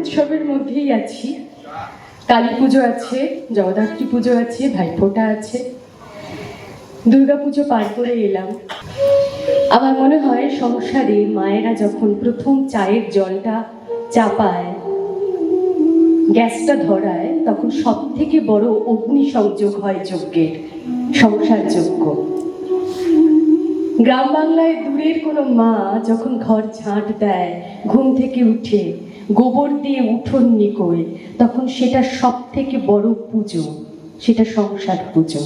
উৎসবের মধ্যেই আছি। কালী পুজো আছে, জগদ্ধাত্রী পুজো আছে, ভাইফোঁটা আছে। দুর্গা পুজো পার করে এলাম। আমার মনে হয় সংসারে মায়েরা যখন প্রথম চায়ের জলটা চাপায়, গ্যাসটা ধরায়, তখন সব থেকে বড় অগ্নি সংযোগ হয় যজ্ঞের, সংসার যজ্ঞ। গ্রাম বাংলায় দূরের কোনো মা যখন ঘর ঝাঁট দেয়, ঘুম থেকে উঠে গোবর দিয়ে উঠোন নিকোয়, তখন সেটা সব থেকে বড় পুজো, সেটা সংসার পুজো।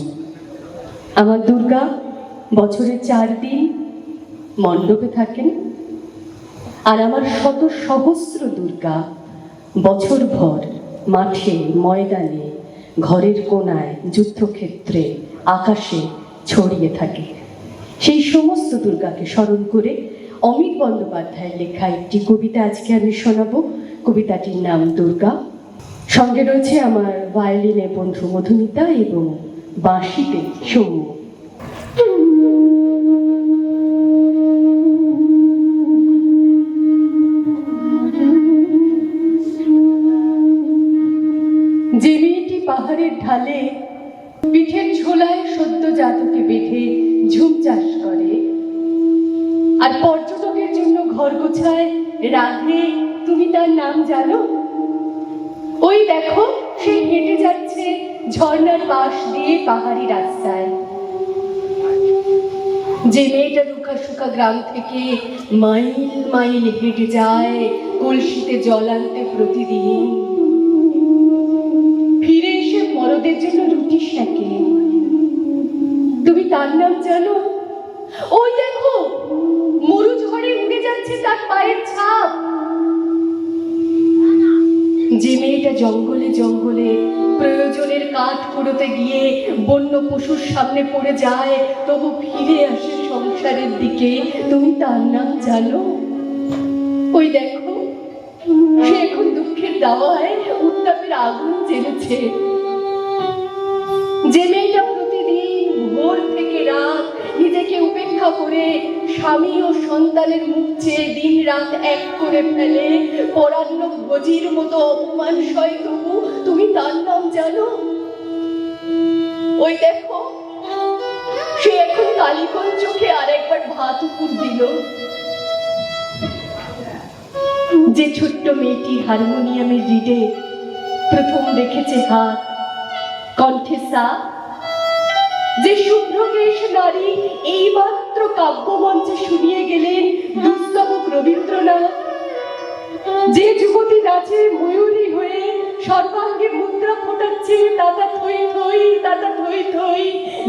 আমার দুর্গা বছরে চার দিন মণ্ডপে থাকেন, আর আমার শত সহস্র দুর্গা বছরভর মাঠে, ময়দানে, ঘরের কোনায়, যুদ্ধক্ষেত্রে, আকাশে ছড়িয়ে থাকে। সেই সমস্ত দুর্গাকে স্মরণ করে অমিত বন্দ্যোপাধ্যায়ের লেখা একটি কবিতা আজকে আমি শোনাবো। কবিতাটির নাম দুর্গা। সঙ্গে রয়েছে আমার ভায়োলিনে বন্ধু মধুমিতা এবং বাঁশিতে সৌম্য। যে মেয়েটি পাহাড়ের ঢালে পিঠের ঝোলায় সদ্য জাতকে বেঁধে ঝুম চাষ করে, আর পর্যটকের ঘর গোছায় রাধে, তুমি তার নাম জানো? ওই দেখো, সে হেঁটে যাচ্ছে ঝর্ণার পাশ দিয়ে পাহাড়ি রাস্তায়। যে মেয়েটা রুখা সুখা গ্রাম থেকে মাইল মাইল হেঁটে যায়, কলসিতে জল আনতে প্রতিদিন। ফিরে এসে বড়দের জন্য রুটি শাকে তুমি তার নাম জানো? ওই দেখো মরু যাচ্ছে তার পায়ের ছাপ। যে মেয়েটা জঙ্গলে জঙ্গলে প্রয়োজনের কাঠ কুড়োতে গিয়ে বন্য পশুর সামনে পড়ে যায়, তবু ফিরে আসে সংসারের দিকে। তুমি তার নাম জানো? ওই দেখো, সে এখন দুঃখের দাওয়ায় উত্তাপের আগুন জ্বেলেছে। যে মেয়েটা প্রতিদিন ভোর থেকে রাত নিজেকে উপেক্ষা করে স্বামী ও সন্তানের মুখ চেয়ে দিন রাত এক করে ফেলে। পরান্ন ভোজির মতো অপমান সয় তবু তুমি তার নাম জানো? ওই দেখো, সে এখন কালিকন চোখে আর একবার ভাত উপর দিল। যে ছোট্ট মেয়েটি হারমোনিয়ামের রিডে প্রথম দেখেছে হাত, কণ্ঠে সা। যে শুভ্রকেশ নারী এইমাত্র কাব্যমঞ্চে শুনিয়ে গেলেন দুস্তবক রবীন্দ্রনাথ। যে যুবতী নাচে ময়ূরী হয়ে সর্বাঙ্গে মুদ্রা ফোটাচ্ছে দাদা থই থই দাদা থই থই।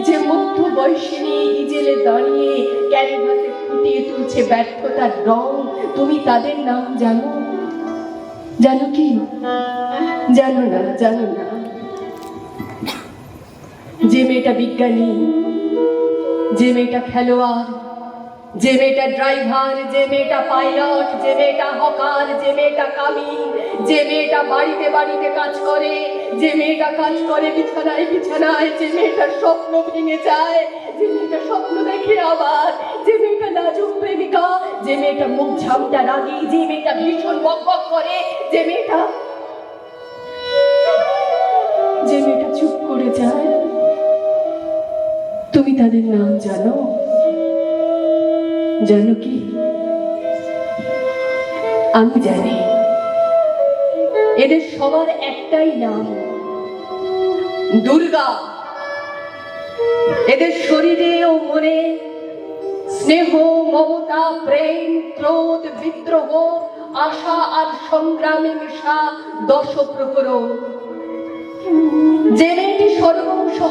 যে মধ্য বয়সিনী ইজেলে দাঁড়িয়ে ক্যানভাসে ফুটিয়ে তুলছে ব্যর্থতার রং, তুমি তাদের নাম জানো? জানো কি? জানো না জানো না। যে মেয়েটা বিজ্ঞানী যে মেয়েটা খেলোয়াড় যে মেয়েটা ড্রাইভার যে মেয়েটা পাইলট যে মেয়েটা হকার যে মেয়েটা কামিন যে মেয়েটা বাড়িতে বাড়িতে কাজ করে যে মেয়েটা কাজ করে বিছানায় বিছানায় যে মেয়েটার স্বপ্ন ভেঙে যায় যে মেয়েটা স্বপ্ন দেখে আবার যে মেয়েটা লাজুক প্রেমিকা যে মেয়েটা মুখ ঝামটা রাগি যে মেয়েটা ভীষণ বক বক করে যে মেয়েটা যে মেয়েটা চুপ করে যায় তাদের নাম জানো? জানো কি? আমি জানি। এদের সবার একটাই নাম, দুর্গা। এদের শরীরে ও মনে স্নেহ, মমতা, প্রেম, ক্রোধ, বিদ্রোহ, আশা আর সংগ্রামে মেশা দশ প্রকরণ যে মেয়েটি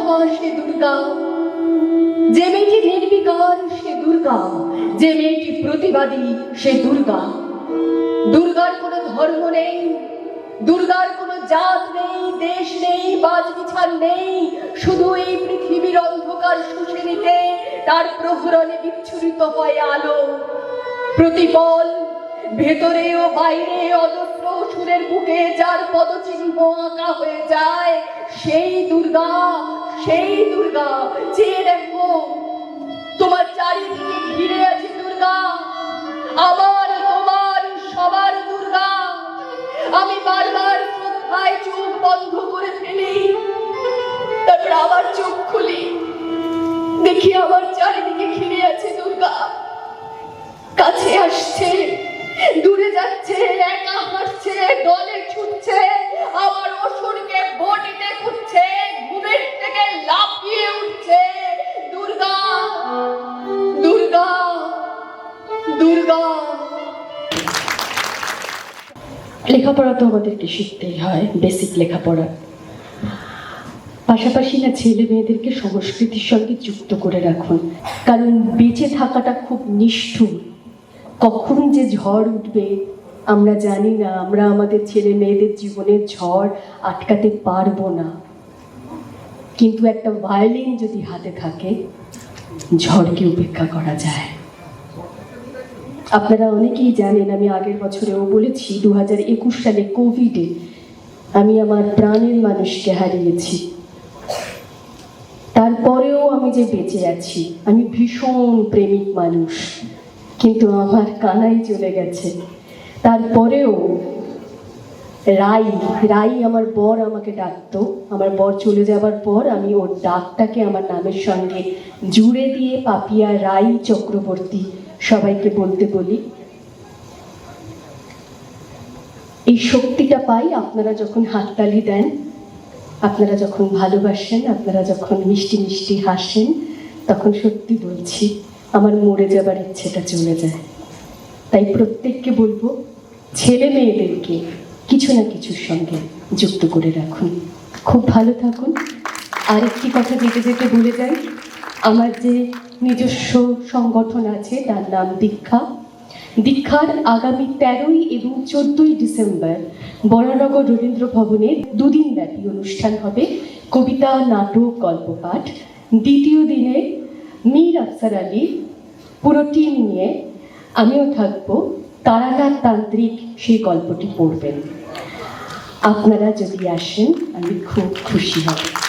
হয় সে দুর্গা। যে মেয়েটি নির্বিকার, সে দুর্গা। যে মেয়েটি প্রতিবাদী, সে দুর্গা। দুর্গার কোনো ধর্ম নেই, দুর্গার কোনো জাত নেই, দেশ নেই বাজ বিচার নেই। শুধু এই পৃথিবীর অন্ধকার শুষে নিতে তার প্রহরণে বিচ্ছুরিত হয় আলো। প্রতিপল ভেতরে ও বাইরে অজস্র সুরের বুকে যার পদচিহ্ন আঁকা হয়ে যায়, সেই দুর্গা। সেই দুর্গা চেয়ে দেখো, তোমার চারিদিকে ঘিরে আছে দুর্গা। আমার, তোমার, সবার দুর্গা। আমি বারবার শ্রদ্ধায় চোখ বন্ধ করে ফেলি। তারপর আবার চোখ খুলি। দেখি আমার চারিদিকে ঘিরে আছে দুর্গা। কাছে আসছে, দূরে যাচ্ছে, একা হাসছে দলে লেখাপড়া তো আমাদেরকে শিখতেই হয় বেসিক লেখাপড়া। পাশাপাশি না ছেলে মেয়েদেরকে সংস্কৃতির সঙ্গে যুক্ত করে রাখুন, কারণ বেঁচে থাকাটা খুব নিষ্ঠুর। কখন যে ঝড় উঠবে, আমরা জানি না, আমরা আমাদের ছেলে মেয়েদের জীবনের ঝড় আটকাতে পারব না। কিন্তু একটা ভায়োলিন যদি হাতে থাকে, ঝড়কে উপেক্ষা করা যায়। আপনারা অনেকেই জানেন, আমি আগের বছরেও বলেছি দু হাজার একুশ সালে কোভিডে আমি আমার প্রাণের মানুষকে হারিয়েছি। তারপরেও আমি যে বেঁচে আছি, আমি ভীষণ প্রেমিক মানুষ, কিন্তু আমার কানাই চলে গেছে। তারপরেও রাই রাই আমার বর আমাকে ডাকতো। আমার বর চলে যাবার পর আমি ওর ডাকটাকে আমার নামের সঙ্গে জুড়ে দিয়ে পাপিয়া রাই চক্রবর্তী সবাইকে বলতে বলি, এই শক্তিটা পাই আপনারা যখন হাততালি দেন, আপনারা যখন ভালোবাসেন, আপনারা যখন মিষ্টি মিষ্টি হাসেন, তখন সত্যি বলছি, আমার মরে যাবার ইচ্ছেটা চলে যায়। তাই প্রত্যেককে বলব, ছেলে মেয়েদেরকে কিছু না কিছুর সঙ্গে যুক্ত করে রাখুন। খুব ভালো থাকুন। আরেকটি কথা যেতে যেতে বলে যাই। আমার যে নিজস্ব সংগঠন আছে তার নাম দীক্ষা। দীক্ষার আগামী তেরোই এবং চোদ্দই ডিসেম্বর বরানগর রবীন্দ্র ভবনে দুদিন ব্যাপী অনুষ্ঠান হবে। কবিতা, নাটক, গল্পপাঠ। দ্বিতীয় দিনে মীর আফসার আলী, পুরো টিম নিয়ে আমিও থাকব। তারানাথ তান্ত্রিক সেই গল্পটি পড়বেন। আপনারা যদি আসেন, আমি খুব খুশি হব।